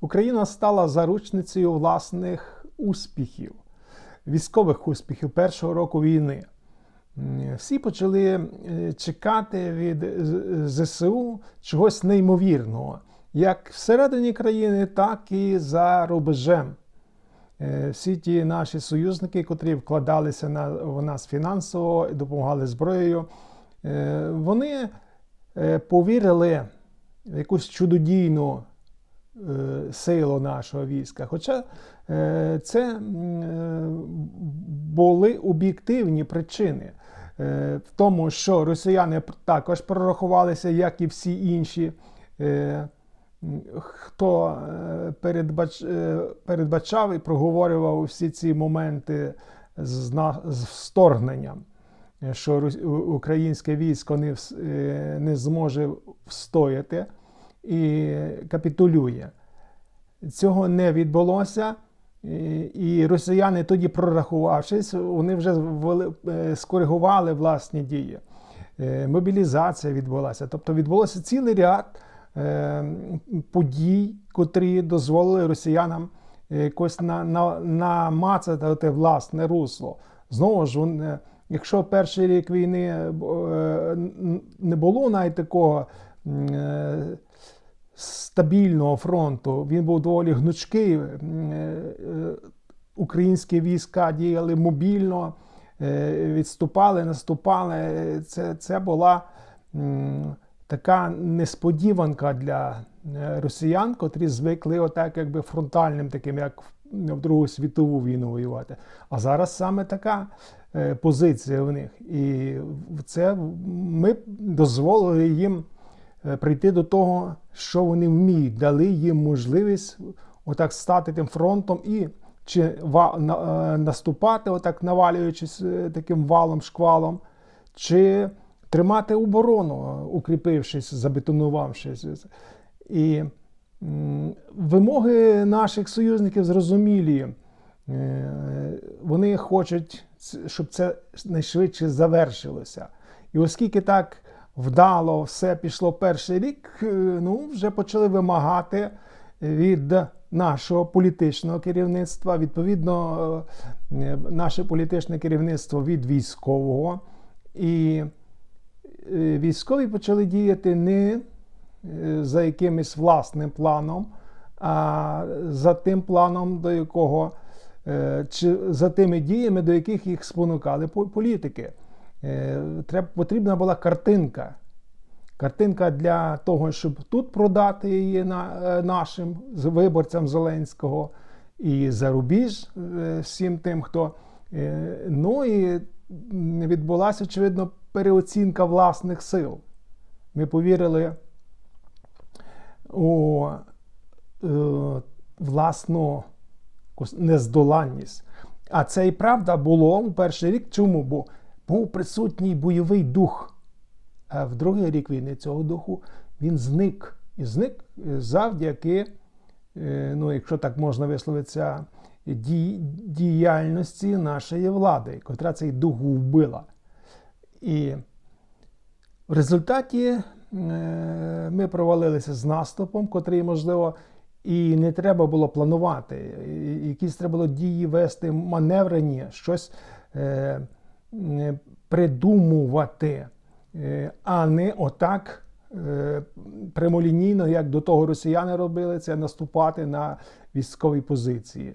Україна стала заручницею власних успіхів, військових успіхів першого року війни. Всі почали е, чекати від ЗСУ чогось неймовірного, як всередині країни, так і за рубежем. Е, Всі ті наші союзники, котрі вкладалися на, в нас фінансово і допомагали зброєю, е, вони е, повірили в якусь чудодійну е, силу нашого війська. Хоча е, це е, були об'єктивні причини е, в тому, що росіяни також прорахувалися, як і всі інші. е, Хто е, передбач, е, передбачав і проговорював всі ці моменти з, на- вторгненням, е, що українське військо е, не зможе встояти і капітулює. Цього не відбулося. І- росіяни тоді, прорахувавшись, вони вже е, скоригували власні дії. Е, Мобілізація відбулася. Тобто відбулося цілий ряд е, подій, котрі дозволили росіянам якось на, на, намацати те власне русло. Знову ж, якщо перший рік війни не було навіть такого. Е, стабільного фронту. Він був доволі гнучкий. Е, е, Українські війська діяли мобільно, відступали, наступали. Це, це була така несподіванка для росіян, котрі звикли отак, якби фронтальним, таким, як в Другу світову війну воювати. А зараз саме така позиція в них. І це ми дозволили їм прийти до того, що вони вміють, дали їм можливість отак стати тим фронтом і чи е, наступати, отак навалюючись е, таким валом, шквалом, чи тримати оборону, е, укріпившись, забетонувавшись. І вимоги наших союзників зрозумілі. Е, Вони хочуть, щоб це найшвидше завершилося. І оскільки так вдало все пішло перший рік, е, ну, вже почали вимагати від нашого політичного керівництва, відповідно, е, наше політичне керівництво від військового. І е, військові почали діяти не е, за якимось власним планом, а за тим планом, до якого е, чи за тими діями, до яких їх спонукали політики. Е, потрібна була картинка. Картинка для того, щоб тут продати її е, нашим виборцям Зеленського і за рубіж е, всім тим, хто. Ну і відбулася, очевидно, переоцінка власних сил. Ми повірили у власну нездоланність. А це і правда було у перший рік. Чому? Бо був присутній бойовий дух. А в другий рік війни цього духу він зник. І зник завдяки, е, ну, якщо так можна висловитися, ді- діяльності нашої влади, котра цей дух вбила. І в результаті е, ми провалилися з наступом, котрий, можливо, і не треба було планувати. Якісь треба було дії вести маневрені, щось е, е, придумувати, е, а не отак е, прямолінійно, як до того росіяни робили, це наступати на військові позиції.